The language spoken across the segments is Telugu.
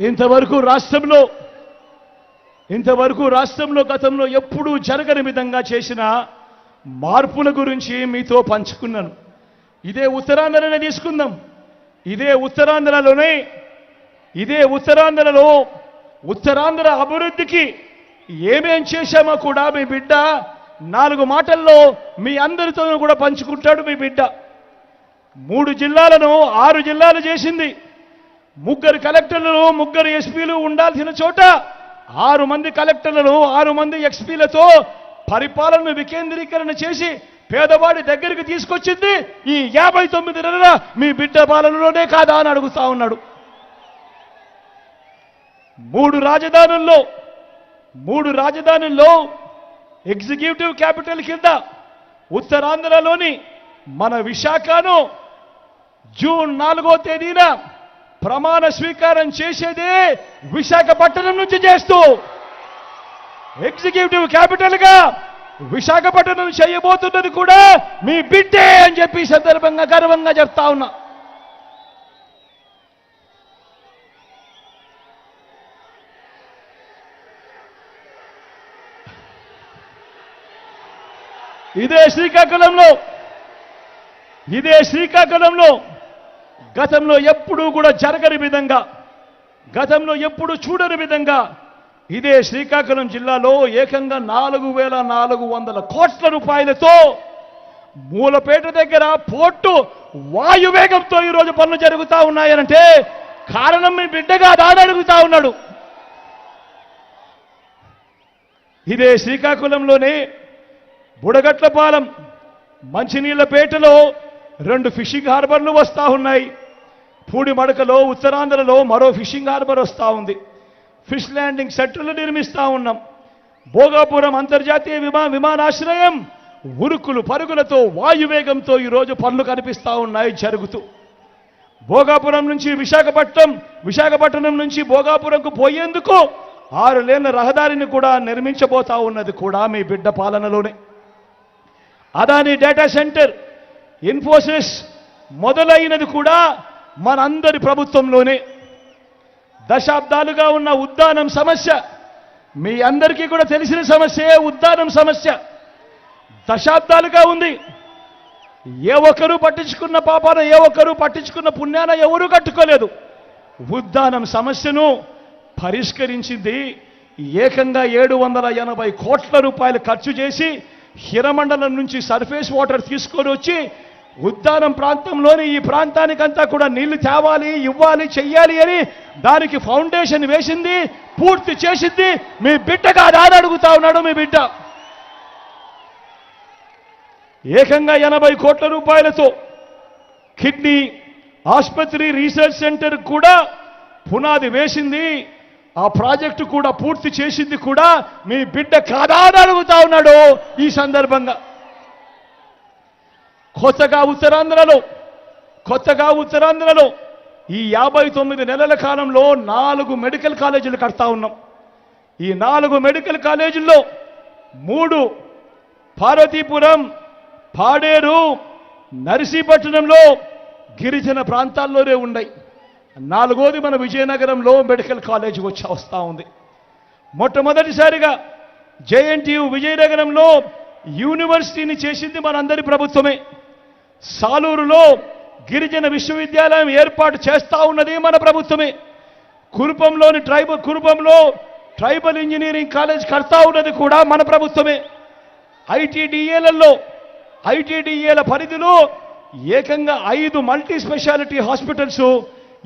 ఇంతవరకు రాష్ట్రంలో ఇంతవరకు రాష్ట్రంలో గతంలో ఎప్పుడూ జరగని విధంగా చేసిన మార్పుల గురించి మీతో పంచుకున్నాను. ఇదే ఉత్తరాంధ్రనే తీసుకుందాం. ఇదే ఉత్తరాంధ్రలోనే ఇదే ఉత్తరాంధ్రలో ఉత్తరాంధ్ర అభివృద్ధికి ఏమేం చేశామో కూడా మీ బిడ్డ నాలుగు మాటల్లో మీ అందరితో కూడా పంచుకుంటాడు మీ బిడ్డ. మూడు జిల్లాలను ఆరు జిల్లాలు చేసింది. ముగ్గురు కలెక్టర్లు ముగ్గురు ఎస్పీలు ఉండాల్సిన చోట ఆరు మంది కలెక్టర్లను ఆరు మంది ఎక్స్పీలతో పరిపాలనను వికేంద్రీకరణ చేసి పేదవాడి దగ్గరికి తీసుకొచ్చింది ఈ యాభై తొమ్మిది నెలల మీ బిడ్డ పాలనలోనే కాదా అని అడుగుతా ఉన్నాడు. మూడు రాజధానుల్లో మూడు రాజధానుల్లో ఎగ్జిక్యూటివ్ క్యాపిటల్ కింద ఉత్తరాంధ్రలోని మన విశాఖను జూన్ నాలుగో తేదీన ప్రమాణ స్వీకారం చేసేదే విశాఖపట్నం నుంచి చేస్తూ ఎగ్జిక్యూటివ్ క్యాపిటల్గా విశాఖపట్నం చేయబోతున్నది కూడా మీ బిడ్డే అని చెప్పి సందర్భంగా గర్వంగా చెప్తా ఉన్నా. ఇదే శ్రీకాకుళంలో ఇదే శ్రీకాకుళంలో గతంలో ఎప్పుడూ కూడా జరగని విధంగా గతంలో ఎప్పుడు చూడని విధంగా ఇదే శ్రీకాకుళం జిల్లాలో ఏకంగా నాలుగు వేల నాలుగు వందల కోట్ల రూపాయలతో మూలపేట దగ్గర పోర్టు వాయువేగంతో ఈరోజు పనులు జరుగుతూ ఉన్నాయనంటే కారణం మీ బిడ్డగా దాని అడుగుతా ఉన్నాడు. ఇదే శ్రీకాకుళంలోనే బుడగట్లపాలెం మంచినీళ్ళపేటలో రెండు ఫిషింగ్ హార్బర్లు వస్తూ ఉన్నాయి. పూడి మడకలో ఉత్తరాంధ్రలో మరో ఫిషింగ్ హార్బర్ వస్తూ ఉంది. ఫిష్ ల్యాండింగ్ సెంటర్లు నిర్మిస్తూ ఉన్నాం. భోగాపురం అంతర్జాతీయ విమా విమానాశ్రయం ఉరుకులు పరుగులతో వాయువేగంతో ఈరోజు పనులు కనిపిస్తూ ఉన్నాయి జరుగుతూ. భోగాపురం నుంచి విశాఖపట్నం విశాఖపట్నం నుంచి భోగాపురంకు పోయేందుకు ఆరు లేన్ల రహదారిని కూడా నిర్మించబోతా ఉన్నది కూడా మీ బిడ్డ పాలనలోనే. అదాని డేటా సెంటర్ ఇన్ఫోసిస్ మొదలైనది కూడా మనందరి ప్రభుత్వంలోనే. దశాబ్దాలుగా ఉన్న ఉద్దానం సమస్య మీ అందరికీ కూడా తెలిసిన సమస్యే ఉద్దానం సమస్య. దశాబ్దాలుగా ఉంది. ఏ ఒక్కరూ పట్టించుకున్న పాపాన ఏ ఒక్కరూ పట్టించుకున్న పుణ్యాన ఎవరూ కట్టుకోలేదు. ఉద్దానం సమస్యను పరిష్కరించింది ఏకంగా ఏడు వందల ఎనభై కోట్ల రూపాయలు ఖర్చు చేసి హిరమండలం నుంచి సర్ఫేస్ వాటర్ తీసుకొని వచ్చి ఉద్దానం ప్రాంతంలోని ఈ ప్రాంతానికంతా కూడా నీళ్ళు తేవాలి ఇవ్వాలి చెయ్యాలి అని దానికి ఫౌండేషన్ వేసింది పూర్తి చేసింది. మీ బిడ్డగా దాని అడుగుతా ఉన్నాడు మీ బిడ్డ. ఏకంగా ఎనభై కోట్ల రూపాయలతో కిడ్నీ ఆసుపత్రి రీసెర్చ్ సెంటర్ కూడా పునాది వేసింది. ఆ ప్రాజెక్టు కూడా పూర్తి చేసింది కూడా మీ బిడ్డ కాదా అని అడుగుతా ఉన్నాడు ఈ సందర్భంగా. కొత్తగా ఉత్తరాంధ్రలో కొత్తగా ఉత్తరాంధ్రలో ఈ యాభై తొమ్మిది నెలల కాలంలో నాలుగు మెడికల్ కాలేజీలు కడతా ఉన్నాం. ఈ నాలుగు మెడికల్ కాలేజీల్లో మూడు పార్వతీపురం పాడేరు నర్సీపట్నంలో గిరిజన ప్రాంతాల్లోనే ఉన్నాయి. నాలుగోది మన విజయనగరంలో మెడికల్ కాలేజ్ వచ్చి వస్తూ ఉంది. మొట్టమొదటిసారిగా జేఎన్టీయు విజయనగరంలో యూనివర్సిటీని చేసింది మనందరి ప్రభుత్వమే. సాలూరులో గిరిజన విశ్వవిద్యాలయం ఏర్పాటు చేస్తా ఉన్నది మన ప్రభుత్వమే. కురుపంలోని ట్రైబల్ కురుపంలో ట్రైబల్ ఇంజనీరింగ్ కాలేజ్ కడతా ఉన్నది కూడా మన ప్రభుత్వమే. ఐటీడీఏలలో ఐటీడీఏల పరిధిలో ఏకంగా ఐదు మల్టీ స్పెషాలిటీ హాస్పిటల్స్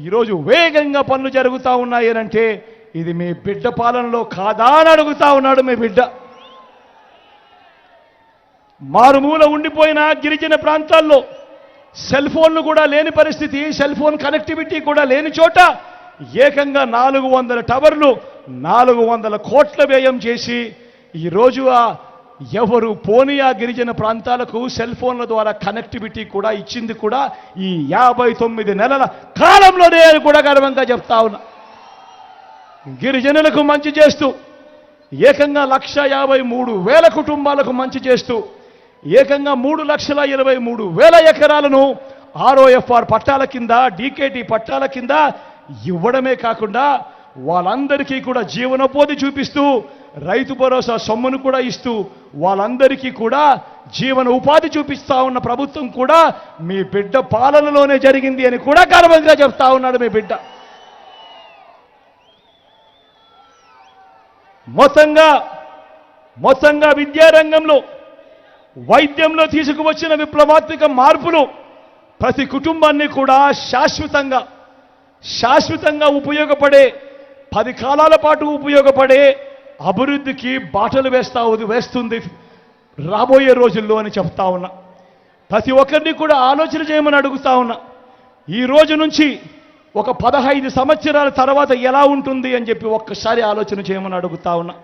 ఈరోజు వేగంగా పనులు జరుగుతూ ఉన్నాయనంటే ఇది మీ బిడ్డ పాలనలో కాదా అని అడుగుతా ఉన్నాడు మీ బిడ్డ. మారుమూల ఉండిపోయిన గిరిజన ప్రాంతాల్లో సెల్ ఫోన్లు కూడా లేని పరిస్థితి సెల్ ఫోన్ కనెక్టివిటీ కూడా లేని చోట ఏకంగా నాలుగు వందల టవర్లు నాలుగు వందల కోట్ల వ్యయం చేసి ఈరోజు ఆ ఎవరు పోని ఆ గిరిజన ప్రాంతాలకు సెల్ ఫోన్ల ద్వారా కనెక్టివిటీ కూడా ఇచ్చింది కూడా ఈ యాభై తొమ్మిది నెలల కాలంలోనే అని కూడా గర్వంగా చెప్తా ఉన్నా. గిరిజనులకు మంచి చేస్తూ ఏకంగా లక్ష యాభై మూడు వేల కుటుంబాలకు మంచి చేస్తూ ఏకంగా మూడు లక్షల ఇరవై మూడు వేల ఎకరాలను ఆర్ఓఎఫ్ఆర్ పట్టాల కింద డీకేటీ పట్టాల కింద ఇవ్వడమే కాకుండా వాళ్ళందరికీ కూడా జీవనోపాధి చూపిస్తూ రైతు భరోసా సొమ్మును కూడా ఇస్తూ వాళ్ళందరికీ కూడా జీవన ఉపాధి చూపిస్తా ఉన్న ప్రభుత్వం కూడా మీ బిడ్డ పాలనలోనే జరిగింది అని కూడా గర్వంగా చెప్తా ఉన్నాడు మీ బిడ్డ. మొత్తంగా మొత్తంగా విద్యారంగంలో వైద్యంలో తీసుకువచ్చిన విప్లవాత్మక మార్పులు ప్రతి కుటుంబాన్ని కూడా శాశ్వతంగా శాశ్వతంగా ఉపయోగపడే పది కాలాల పాటు ఉపయోగపడే అభివృద్ధికి బాటలు వేస్తా ఉంది వేస్తుంది రాబోయే రోజుల్లో అని చెప్తా ఉన్నా. ప్రతి ఒక్కరిని కూడా ఆలోచన చేయమని అడుగుతా ఉన్నా. ఈ రోజు నుంచి ఒక పదహైదు సంవత్సరాల తర్వాత ఎలా ఉంటుంది అని చెప్పి ఒక్కసారి ఆలోచన చేయమని అడుగుతా ఉన్నా.